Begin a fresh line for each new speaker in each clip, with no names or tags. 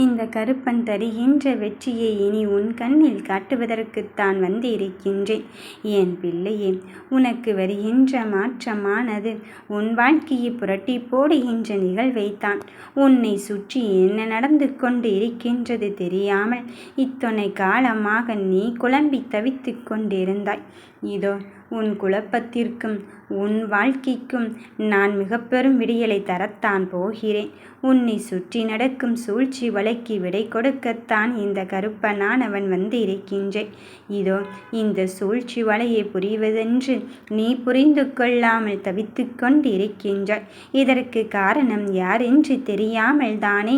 இந்த கருப்பன் தருகின்ற வெற்றியை இனி உன் கண்ணில் காட்டுவதற்குத்தான் வந்திருக்கின்றேன். என் பிள்ளையே உனக்கு வருகின்ற மாற்றமானது உன் வாழ்க்கையை புரட்டி போடுகின்ற நிகழ்வைத்தான் உன்னை சுற்றி என்ன நடந்து கொண்டு இருக்கின்றது தெரியாமல் இத்தனை காலமாக நீ குழம்பி தவித்து கொண்டிருந்தாய். இதோ உன் குழப்பத்திற்கும் உன் வாழ்க்கைக்கும் நான் மிகப்பெரும் விடியலை தரத்தான் போகிறேன். உன்னை சுற்றி நடக்கும் சூழ்ச்சி வலைக்கு விடை கொடுக்கத்தான் இந்த கருப்பனானவன் வந்து இருக்கின்றேன் இதோ இந்த சூழ்ச்சி வலையை புரிவதென்று நீ புரிந்து கொள்ளாமல் தவித்து கொண்டிருக்கின்றாய். இதற்கு காரணம் யார் என்று தெரியாமல் தானே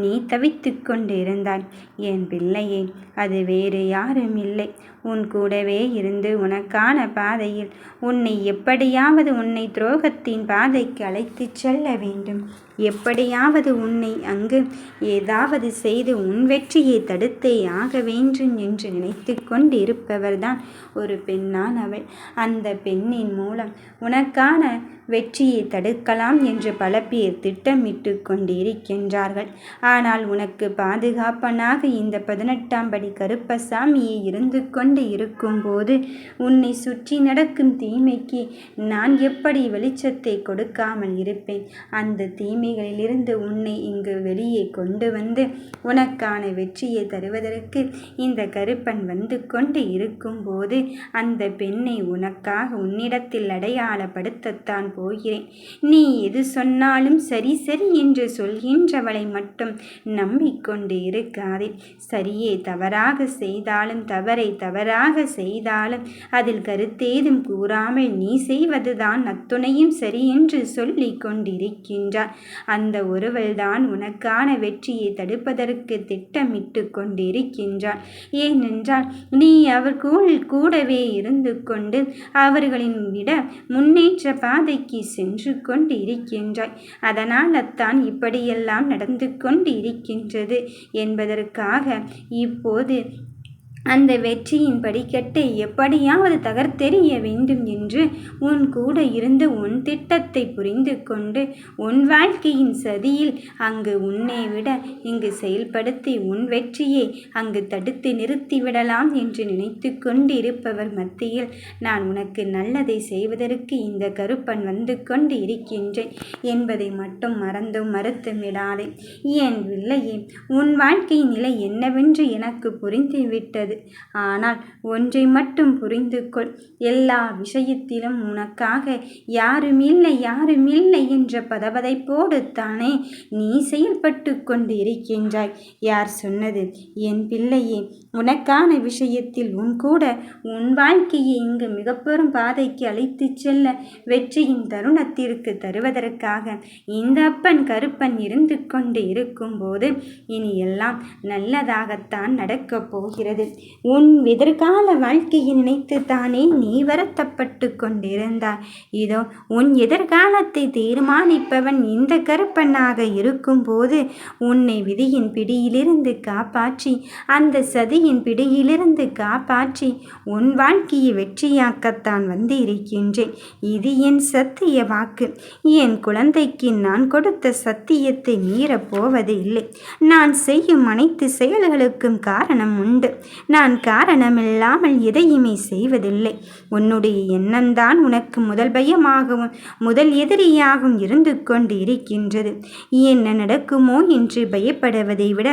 நீ தவித்து கொண்டிருந்தாய். என் பிள்ளையே அது வேறு யாரும் இல்லை. உன் கூடவே இருந்து உனக்கான பாதையில் உன்னை எப்படியாவது உன்னை துரோகத்தின் பாதைக்கு அழைத்துச் செல்ல வேண்டும். எப்படியாவது உன்னை அங்கு ஏதாவது செய்து உன் வெற்றியை தடுத்தே ஆக வேண்டும் என்று நினைத்து கொண்டிருப்பவர்தான் ஒரு பெண்ணான் அவள். அந்த பெண்ணின் மூலம் உனக்கான வெற்றியை தடுக்கலாம் என்று பல பேர் திட்டமிட்டு கொண்டிருக்கின்றார்கள். ஆனால் உனக்கு பாதுகாப்பனாக இந்த பதினெட்டாம் படி கருப்பசாமியை இருந்து கொண்டு இருக்கும்போது உன்னை சுற்றி நடக்கும் தீமைக்கு நான் எப்படி வெளிச்சத்தை கொடுக்காமல் இருப்பேன்? அந்த தீமை தீமைகளிலிருந்து உன்னை இங்கு வெளியே கொண்டு வந்து உனக்கான வெற்றியை தருவதற்கு இந்த கருப்பன் வந்து கொண்டு இருக்கும்போது அந்த பெண்ணை உனக்காக உன்னிடத்தில் அடையாளப்படுத்தத்தான் போகிறேன். நீ எது சொன்னாலும் சரி சரி என்று சொல்கின்றவளை மட்டும் நம்பிக்கொண்டு இருக்காதே. சரியே தவறாக செய்தாலும் தவறை தவறாக செய்தாலும் அதில் கருத்தேதும் கூறாமல் நீ செய்வதுதான் அத்துணையும் சரி என்று சொல்லி கொண்டிருக்கின்றார் அந்த ஒருவள்தான் உனக்கான வெற்றியை தடுப்பதற்கு திட்டமிட்டு கொண்டிருக்கின்றான். ஏனென்றால் நீ அவர் கூடவே இருந்து கொண்டு அவர்களின் விட முன்னேற்ற பாதைக்கு சென்று கொண்டு இருக்கின்றாய் அதனால் அத்தான் இப்படியெல்லாம் நடந்து கொண்டு இருக்கின்றது என்பதற்காக இப்போது அந்த வெற்றியின் படிக்கட்டை எப்படியாவது தகர்த்தெறிய வேண்டும் என்று உன் கூட இருந்து உன் திட்டத்தை புரிந்து கொண்டு உன் வாழ்க்கையின் சதியில் அங்கு உன்னை விட இங்கு செயல்படுத்தி உன் வெற்றியை அங்கு தடுத்து நிறுத்திவிடலாம் என்று நினைத்து கொண்டிருப்பவர் மத்தியில் நான் உனக்கு நல்லதை செய்வதற்கு இந்த கருப்பன் வந்து கொண்டு இருக்கின்றேன் என்பதை மட்டும் மறந்தும் மறுத்தும் விடாதே. ஏன் இல்லையே உன் வாழ்க்கையின் நிலை என்னவென்று எனக்கு புரிந்துவிட்டது ஆனால் ஒன்றை மட்டும் புரிந்து கொள் எல்லா விஷயத்திலும் உனக்காக யாருமில்லை யாருமில்லை என்ற பதவதைப்போடு தானே நீ செயல்பட்டு கொண்டு இருக்கின்றாய் யார் சொன்னது? என் பிள்ளையே உனக்கான விஷயத்தில் உன் கூட உன் வாழ்க்கையை இங்கு மிகப்பெரும் பாதைக்கு அழைத்துச் செல்ல வெற்றியின் தருணத்திற்கு தருவதற்காக இந்த அப்பன் கருப்பன் இருந்து கொண்டு இருக்கும்போது இனி எல்லாம் நல்லதாகத்தான் நடக்கப் போகிறது. உன் எதிர்கால வாழ்க்கையை நினைத்து தானே நீ வருத்தப்பட்டு கொண்டிருந்தாய். இதோ உன் எதிர்காலத்தை தீர்மானிப்பவன் இந்த கருப்பனாக இருக்கும்போது உன்னை விதியின் பிடியிலிருந்து காப்பாற்றி அந்த சதியின் பிடியிலிருந்து காப்பாற்றி உன் வாழ்க்கையை வெற்றியாக்கத்தான் வந்து இருக்கின்றேன் இது என் சத்திய வாக்கு. என் குழந்தைக்கு நான் கொடுத்த சத்தியத்தை மீறப் போவது இல்லை நான் செய்யும் அனைத்து செயல்களுக்கும் காரணம் உண்டு. நான் காரணமில்லாமல் எதையுமே செய்வதில்லை. உன்னுடைய எண்ணம்தான் உனக்கு முதல் பயமாகவும் முதல் எதிரியாகவும் இருந்து கொண்டு இருக்கின்றது என்ன நடக்குமோ என்று பயப்படுவதை விட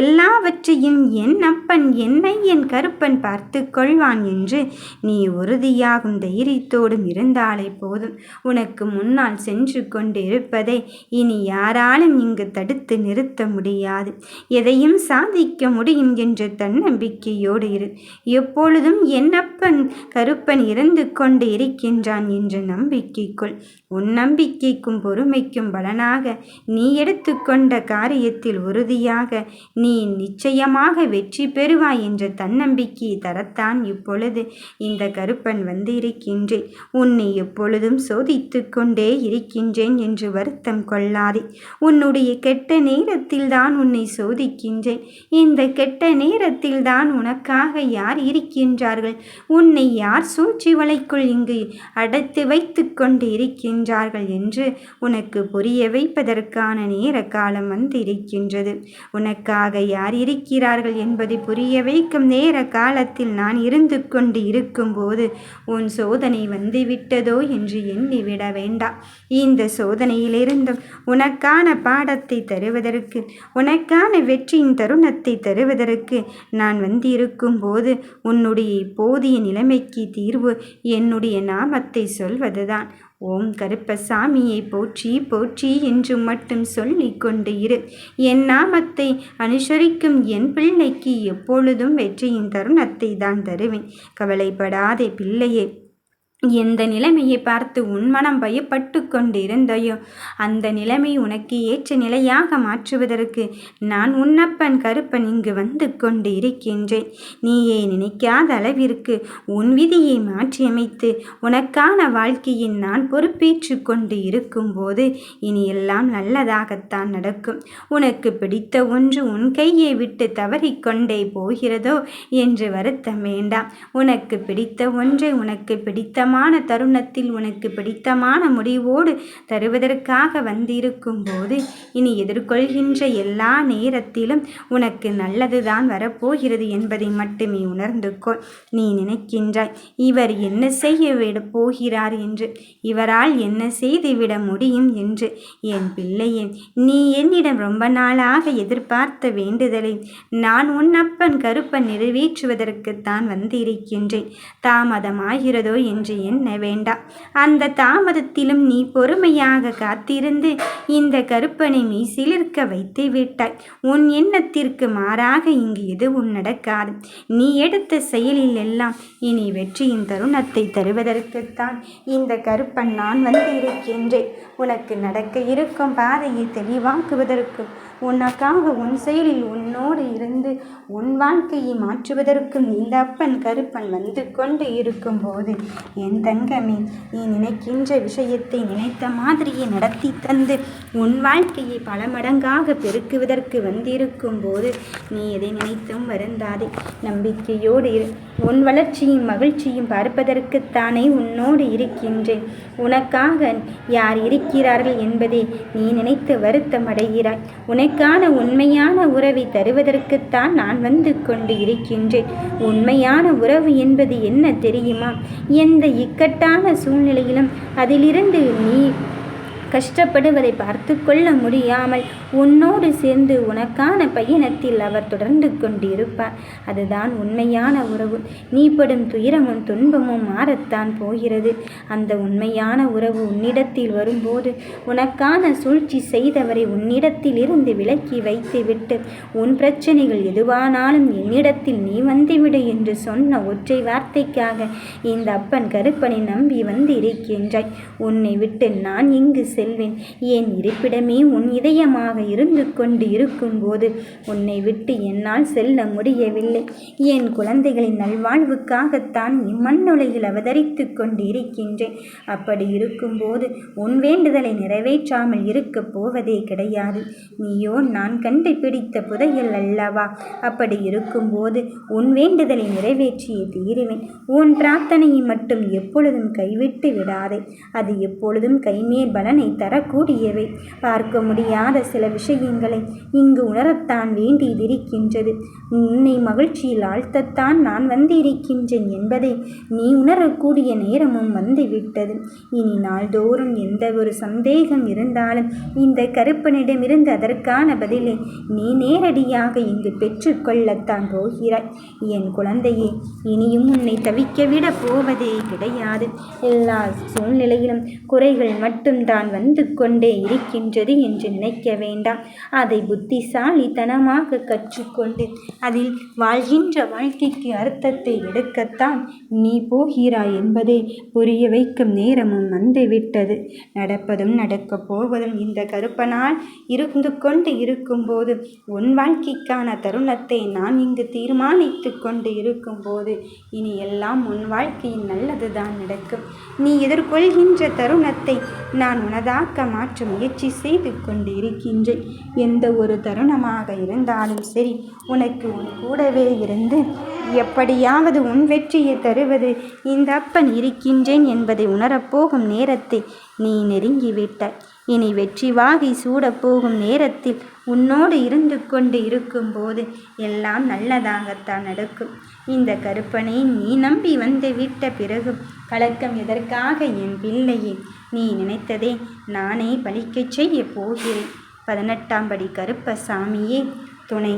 எல்லாவற்றையும் என் அப்பன் என்னை என் கருப்பன் பார்த்து கொள்வான் என்று நீ உறுதியாகும் தைரியத்தோடும் இருந்தாலே போதும். உனக்கு முன்னால் சென்று கொண்டு இருப்பதை இனி யாராலும் இங்கு தடுத்து நிறுத்த முடியாது. எதையும் சாதிக்க முடியும் என்ற தன்னம்பிக்கை நம்பிக்கையோடு இரு. எப்பொழுதும் என்னப்பன் கருப்பன் இறந்து கொண்டு இருக்கின்றான் என்ற நம்பிக்கைக்குள் உன் நம்பிக்கைக்கும் பொறுமைக்கும் பலனாக நீ எடுத்துக்கொண்ட காரியத்தில் உறுதியாக நீ நிச்சயமாக வெற்றி பெறுவாய் என்ற தன்னம்பிக்கையை தரத்தான் இப்பொழுது இந்த கருப்பன் வந்து இருக்கின்றேன் உன்னை எப்பொழுதும் சோதித்து கொண்டே இருக்கின்றேன் என்று வருத்தம் கொள்ளாதே. உன்னுடைய கெட்ட நேரத்தில் தான் உன்னை சோதிக்கின்றேன். இந்த கெட்ட நேரத்தில் தான் உனக்காக யார் இருக்கின்றார்கள்? உன்னை யார் சூழ்ச்சி வலைக்குள் இங்கு அடைத்து வைத்து கொண்டு இருக்கின்றார்கள் என்று உனக்கு புரிய வைப்பதற்கான நேர காலம் வந்திருக்கின்றது. உனக்காக யார் இருக்கிறார்கள் என்பதை புரிய வைக்கும் நேர காலத்தில் நான் இருந்து கொண்டு இருக்கும்போது உன் சோதனை வந்துவிட்டதோ என்று எண்ணிவிட வேண்டாம். இந்த சோதனையிலிருந்தும் உனக்கான பாடத்தை தருவதற்கு உனக்கான வெற்றியின் தருணத்தை தருவதற்கு நான் வந்திருக்கும் போது உன்னுடைய போதிய நிலைமைக்கு தீர்வு என்னுடைய நாமத்தை சொல்வதுதான். ஓம் கருப்பசாமியை போற்றி போற்றி என்று மட்டும் சொல்லி கொண்டு இரு. என் நாமத்தை அனுசரிக்கும் என் பிள்ளைக்கு எப்பொழுதும் வெற்றியின் தருணத்தை தான் தருவேன். கவலைப்படாதே பிள்ளையே எந்த நிலைமையை பார்த்து உன் மனம் பயப்பட்டு கொண்டிருந்தையோ அந்த நிலைமை உனக்கு ஏற்ற நிலையாக மாற்றுவதற்கு நான் உன்னப்பன் கருப்பன் இங்கு வந்து கொண்டு இருக்கின்றேன் நீயே நினைக்காத அளவிற்கு உன் விதியை மாற்றியமைத்து உனக்கான வாழ்க்கையின் நான் பொறுப்பேற்று கொண்டு இருக்கும்போது இனி எல்லாம் நல்லதாகத்தான் நடக்கும். உனக்கு பிடித்த ஒன்று உன் கையை விட்டு தவறிக்கொண்டே போகிறதோ என்று வருத்தம் வேண்டாம். உனக்கு பிடித்த ஒன்றை உனக்கு பிடித்த பிடித்தமான தருணத்தில் உனக்கு பிடித்தமான முடிவோடு தருவதற்காக வந்திருக்கும் போது இனி எதிர்கொள்கின்ற எல்லா நேரத்திலும் உனக்கு நல்லதுதான் வரப்போகிறது என்பதை மட்டுமே உணர்ந்து கொள் நீ நினைக்கின்றாய் இவர் என்ன செய்ய விட போகிறார் என்று? இவரால் என்ன செய்துவிட முடியும் என்று? என் பிள்ளையே நீ என்னிடம் ரொம்ப நாளாக எதிர்பார்த்த வேண்டுதலை நான் உன்னப்பன் கருப்பன் நிறைவேற்றுவதற்குத்தான் வந்திருக்கின்றேன். தாமதமாகிறதோ என்று என்ன வேண்டாம் அந்த தாமதத்திலும் நீ பொறுமையாக காத்திருந்து இந்த கருப்பனை நீ சிலிர்க்க வைத்து விட்டாய். உன் எண்ணத்திற்கு மாறாக இங்கு எதுவும் நடக்காது. நீ எடுத்த செயலில் எல்லாம் இனி வெற்றியின் தருணத்தை தருவதற்குத்தான் இந்த கருப்பன் நான் வந்திருக்கின்றேன். உனக்கு நடக்க இருக்கும் பாதையை தெளிவாக்குவதற்கும் உனக்காக உன் செயலில் உன்னோடு இருந்து உன் வாழ்க்கையை மாற்றுவதற்கும் இந்த அப்பன் கருப்பன் வந்து கொண்டு இருக்கும்போது என் தங்கமே நீ நினைக்கின்ற விஷயத்தை நினைத்த மாதிரியே நடத்தி தந்து உன் வாழ்க்கையை பல மடங்காக பெருக்குவதற்கு வந்திருக்கும் போது நீ எதை நினைத்தும் வருந்தாதே. நம்பிக்கையோடு இரு. உன் வளர்ச்சியும் மகிழ்ச்சியும் பார்ப்பதற்குத்தானே உன்னோடு இருக்கின்றேன். உனக்காக யார் இருக்கிறார்கள் என்பதை நீ நினைத்து வருத்தம் அடைகிறாய். உனக்கான உண்மையான உறவை தருவதற்குத்தான் நான் வந்து கொண்டு இருக்கின்றேன். உண்மையான உறவு என்பது என்ன தெரியுமா? எந்த இக்கட்டான சூழ்நிலையிலும் அதிலிருந்து நீ கஷ்டப்படுவதை பார்த்து கொள்ள முடியாமல் உன்னோடு சேர்ந்து உனக்கான பயணத்தில் அவர் தொடர்ந்து கொண்டிருப்பார். அதுதான் உண்மையான உறவு. நீ படும் துயரமும் துன்பமும் மாறத்தான் போகிறது. அந்த உண்மையான உறவு உன்னிடத்தில் வரும்போது உனக்கான சூழ்ச்சி செய்தவரை உன்னிடத்தில் இருந்து விலக்கி வைத்துவிட்டு உன் பிரச்சனைகள் எதுவானாலும் என்னிடத்தில் நீ வந்துவிடு என்று சொன்ன ஒற்றை வார்த்தைக்காக இந்த அப்பன் கருப்பனை நம்பி வந்து இருக்கின்றாய். உன்னை விட்டு நான் இங்கு செல்வேன். என் இருப்பிடமே உன் இதயமாக இருந்து கொண்டு இருக்கும்போது உன்னை விட்டு என்னால் செல்ல முடியவில்லை. என் குழந்தைகளின் நல்வாழ்வுக்காகத்தான் இம்மண்ணுலையில் அவதரித்து கொண்டு இருக்கின்றேன் அப்படி இருக்கும்போது உன் வேண்டுதலை நிறைவேற்றாமல் இருக்கப் போவதே கிடையாது. நீயோ நான் கண்டுபிடித்த புதையல் அல்லவா? அப்படி இருக்கும்போது உன் வேண்டுதலை நிறைவேற்றியே தீருவேன். உன் பிரார்த்தனையை மட்டும் எப்பொழுதும் கைவிட்டு விடாதே. அது எப்பொழுதும் கைமேல் பலனை தரக்கூடியவை. பார்க்க முடியாத சில விஷயங்களை இங்கு உணரத்தான் வேண்டியதிருக்கின்றது. உன்னை மகிழ்ச்சியில் ஆழ்த்தத்தான் நான் வந்திருக்கின்றேன் என்பதை நீ உணரக்கூடிய நேரமும் வந்துவிட்டது. இனி நாள்தோறும் எந்த ஒரு சந்தேகம் இருந்தாலும் இந்த கருப்பனிடமிருந்து அதற்கான பதிலை நீ நேரடியாக இங்கு பெற்றுக்கொள்ளத்தான் போகிறாய். என் குழந்தையே இனியும் உன்னை தவிக்க விட போவதே கிடையாது. எல்லா சூழ்நிலையிலும் குறைகள் மட்டும்தான் வந்து கொண்டே இருக்கின்றது என்று நினைக்க வேண்டாம். அதை புத்திசாலித்தனமாக கற்றுக்கொண்டு அதில் வாழ்கின்ற வாழ்க்கைக்கு அர்த்தத்தை எடுக்கத்தான் நீ போகிறாய் என்பதை புரிய வைக்கும் நேரமும் வந்துவிட்டது. நடப்பதும் நடக்கப் போவதும் இந்த கருப்பனால் இருந்து கொண்டு இருக்கும்போது உன் வாழ்க்கைக்கான தருணத்தை நான் இங்கு தீர்மானித்து கொண்டு இருக்கும்போது இனி எல்லாம் உன் வாழ்க்கையின் நல்லதுதான் நடக்கும். நீ எதிர்கொள்கின்ற தருணத்தை நான் உனதாக்க மாற்ற முயற்சி செய்து கொண்டு இருக்கின்றேன் எந்த ஒரு தருணமாக இருந்தாலும் சரி உனக்கு உன் கூடவே இருந்து எப்படியாவது உன் வெற்றியை தருவது இந்த அப்பன் இருக்கின்றேன் என்பதை உணரப்போகும் நேரத்தை நீ நெருங்கிவிட்டாய். இனி வெற்றி வாகை சூடப்போகும் நேரத்தில் உன்னோடு இருந்து கொண்டு இருக்கும்போது எல்லாம் நல்லதாகத்தான் நடக்கும். இந்த கருப்பனை நீ நம்பி வந்து விட்ட பிறகு கலக்கம் எதற்காக என் பிள்ளையே நீ நினைத்ததே நானே பலிக்கச் செய்ய போகிறேன். பதினெட்டாம் படி கருப்பசாமியே துணை